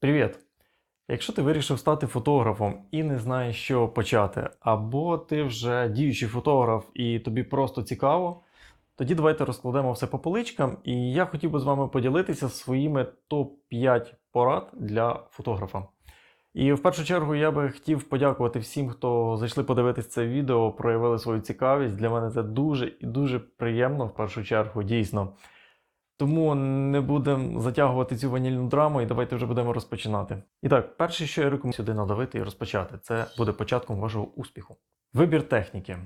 Привіт! Якщо ти вирішив стати фотографом і не знаєш, чого почати, або ти вже діючий фотограф і тобі просто цікаво, тоді давайте розкладемо все по поличкам. І я хотів би з вами поділитися своїми топ-5 порад для фотографа. І в першу чергу я би хотів подякувати всім, хто зайшли подивитись це відео, проявили свою цікавість. Для мене це дуже і дуже приємно, в першу чергу, дійсно. Тому не будемо затягувати цю ванільну драму і давайте вже будемо розпочинати. І так, перше, що я рекомендую сюди надавити і розпочати, це буде початком вашого успіху. Вибір техніки.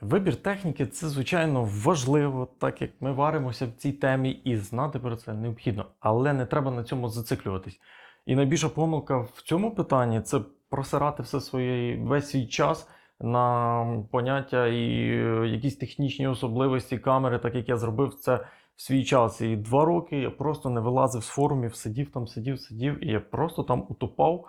Вибір техніки це, звичайно, важливо, так як ми варимося в цій темі, і знати про це необхідно, але не треба на цьому зациклюватись. І найбільша помилка в цьому питанні це просирати все своє, весь свій час на поняття і е, якісь технічні особливості камери, так як я зробив це в свій час. І два роки я просто не вилазив з форумів, сидів там, сидів, сидів, і я просто там утопав.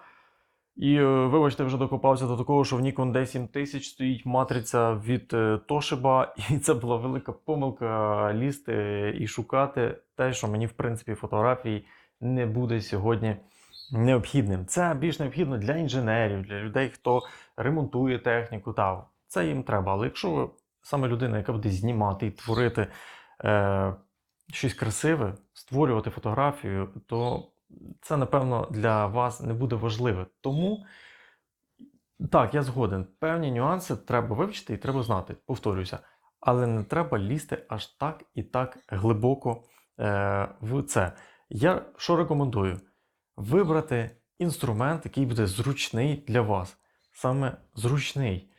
І, е, вибачте, вже докопався до такого, що в Nikon D7000 стоїть матриця від е, Toshiba, і це була велика помилка лізти і шукати те, що мені, в принципі, фотографії не буде сьогодні необхідним. Це більш необхідно для інженерів, для людей, хто ремонтує техніку. Та, це їм треба. Але якщо ви саме людина, яка буде знімати і творити е, щось красиве, створювати фотографію, то це, напевно, для вас не буде важливе. Тому, так, я згоден, певні нюанси треба вивчити і треба знати, повторюся. Але не треба лізти аж так і так глибоко е, в це. Я що рекомендую? Вибрати інструмент, який буде зручний для вас. Саме зручний.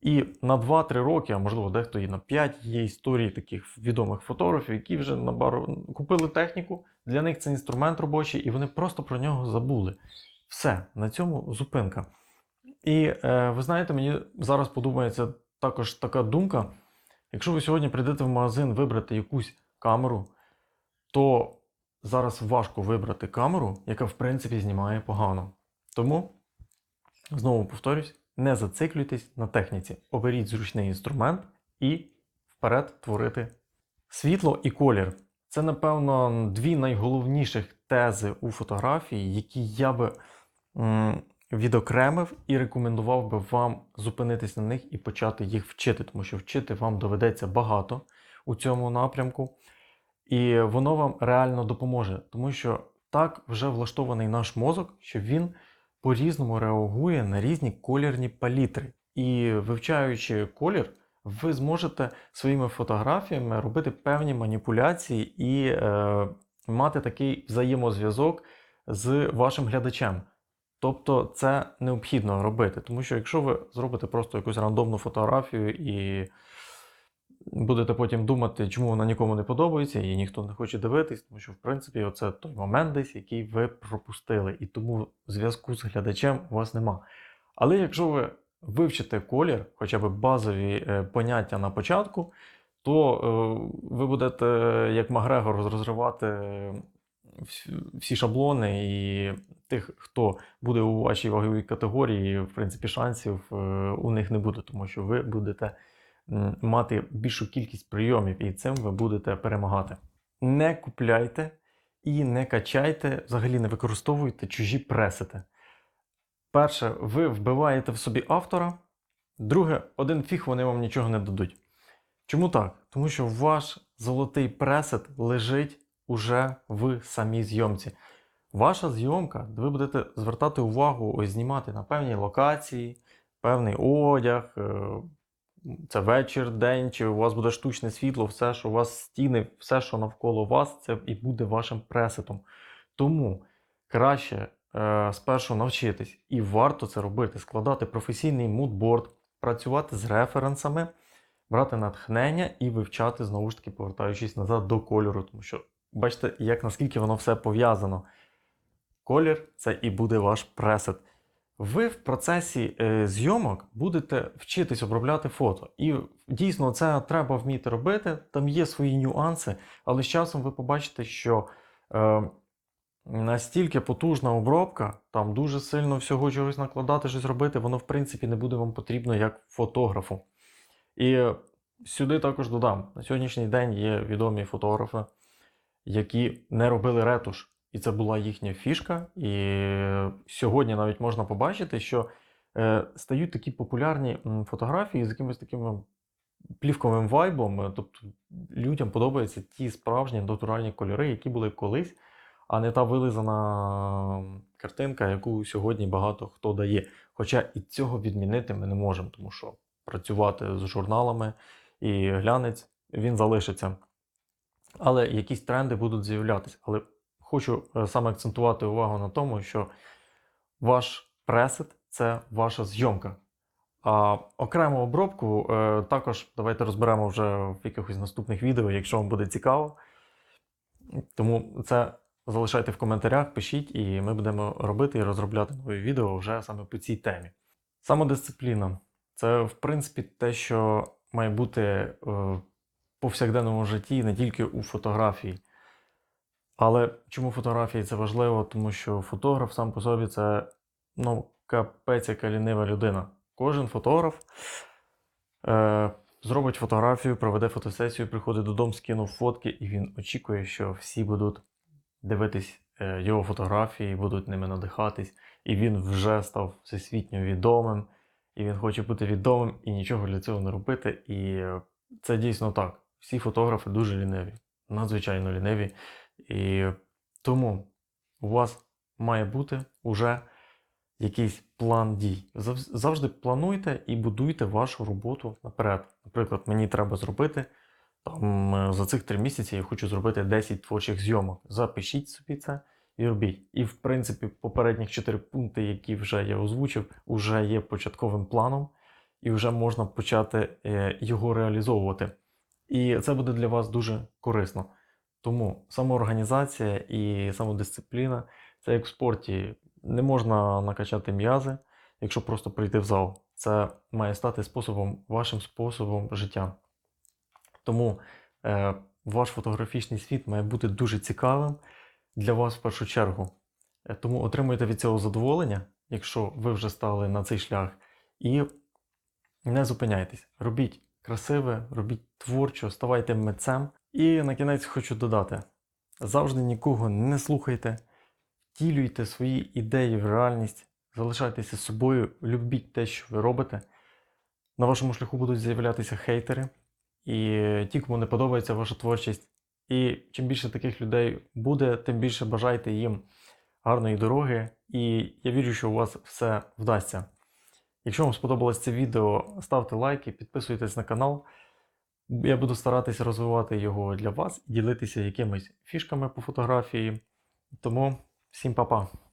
І на 2-3 роки, а можливо, дехто і на 5 є історії таких відомих фотографів, які вже на бару купили техніку, для них це інструмент робочий, і вони просто про нього забули. Все, на цьому зупинка. І е, ви знаєте, мені зараз подумається також така думка: якщо ви сьогодні прийдете в магазин вибрати якусь камеру, то зараз важко вибрати камеру, яка в принципі знімає погано. Тому, знову повторюсь, не зациклюйтесь на техніці. Оберіть зручний інструмент і вперед творити світло і колір. Це, напевно, дві найголовніших тези у фотографії, які я би відокремив і рекомендував би вам зупинитись на них і почати їх вчити, тому що вчити вам доведеться багато у цьому напрямку. І воно вам реально допоможе, тому що так вже влаштований наш мозок, що він по-різному реагує на різні колірні палітри. І вивчаючи колір, ви зможете своїми фотографіями робити певні маніпуляції і е, мати такий взаємозв'язок з вашим глядачем. Тобто це необхідно робити, тому що якщо ви зробите просто якусь рандомну фотографію і будете потім думати, чому вона нікому не подобається, і ніхто не хоче дивитись, тому що, в принципі, оце той момент десь, який ви пропустили, і тому зв'язку з глядачем у вас нема. Але якщо ви вивчите колір, хоча б базові е, поняття на початку, то е, ви будете, як Макгрегор, розривати всі- всі шаблони, і тих, хто буде у вашій ваговій категорії, в принципі, шансів е, у них не буде, тому що ви будете мати більшу кількість прийомів, і цим ви будете перемагати. Не купляйте і не качайте, взагалі не використовуйте чужі пресети. Перше, ви вбиваєте в собі автора. Друге, один фіг вони вам нічого не дадуть. Чому так? Тому що ваш золотий пресет лежить уже в самій зйомці. Ваша зйомка, ви будете звертати увагу, ось знімати на певній локації, певний одяг, е, це вечір, день, чи у вас буде штучне світло, все, що у вас стіни, все, що навколо вас, це і буде вашим пресетом. Тому краще е, спершу навчитись, і варто це робити, складати професійний мудборд, працювати з референсами, брати натхнення і вивчати, знову ж таки, повертаючись назад до кольору. Тому що бачите, як наскільки воно все пов'язано. Колір це і буде ваш пресет. Ви в процесі е, зйомок будете вчитись обробляти фото. І дійсно це треба вміти робити. Там є свої нюанси, але з часом ви побачите, що е, настільки потужна обробка, там дуже сильно всього чогось накладати, щось робити, воно в принципі не буде вам потрібно як фотографу. І сюди також додам: на сьогоднішній день є відомі фотографи, які не робили ретуш. І це була їхня фішка. І сьогодні навіть можна побачити, що е, стають такі популярні фотографії з якимось таким плівковим вайбом. Е, Тобто людям подобаються ті справжні натуральні кольори, які були колись, а не та вилизана картинка, яку сьогодні багато хто дає. Хоча і цього відмінити ми не можемо, тому що працювати з журналами і глянець він залишиться. Але якісь тренди будуть з'являтися. Але хочу е, саме акцентувати увагу на тому, що ваш пресет це ваша зйомка. А окрему обробку е, також давайте розберемо вже в якихось наступних відео, якщо вам буде цікаво. Тому це залишайте в коментарях, пишіть, і ми будемо робити і розробляти нові відео вже саме по цій темі. Самодисципліна це, в принципі, те, що має бути е, в повсякденному житті, не тільки у фотографії. Але чому фотографії це важливо? Тому що фотограф сам по собі це ну, капець яка лінива людина. Кожен фотограф е, зробить фотографію, проведе фотосесію, приходить додому, скинув фотки, і він очікує, що всі будуть дивитись е, його фотографії, будуть ними надихатись, і він вже став всесвітньо відомим, і він хоче бути відомим і нічого для цього не робити. І е, це дійсно так. Всі фотографи дуже ліниві, надзвичайно ліниві. І тому у вас має бути уже якийсь план дій. Завжди плануйте і будуйте вашу роботу наперед. Наприклад, мені треба зробити там, е, за цих три місяці я хочу зробити 10 творчих зйомок. Запишіть собі це і робіть. І, в принципі, попередніх 4 пункти, які вже я озвучив, вже є початковим планом, і вже можна почати е, його реалізовувати. І це буде для вас дуже корисно. Тому самоорганізація і самодисципліна це як в спорті. Не можна накачати м'язи, якщо просто прийти в зал. Це має стати способом, вашим способом життя. Тому е, ваш фотографічний світ має бути дуже цікавим для вас в першу чергу. Е, Тому отримуйте від цього задоволення, якщо ви вже стали на цей шлях, і не зупиняйтесь. Робіть красиве, робіть творчо, ставайте митцем. І на кінець хочу додати: завжди нікого не слухайте, втілюйте свої ідеї в реальність, залишайтеся собою, любіть те, що ви робите. На вашому шляху будуть з'являтися хейтери, і ті, кому не подобається ваша творчість. І чим більше таких людей буде, тим більше бажайте їм гарної дороги. І я вірю, що у вас все вдасться. Якщо вам сподобалось це відео, ставте лайки, підписуйтесь на канал. Я буду старатися розвивати його для вас і ділитися якимись фішками по фотографії. Тому всім па-па!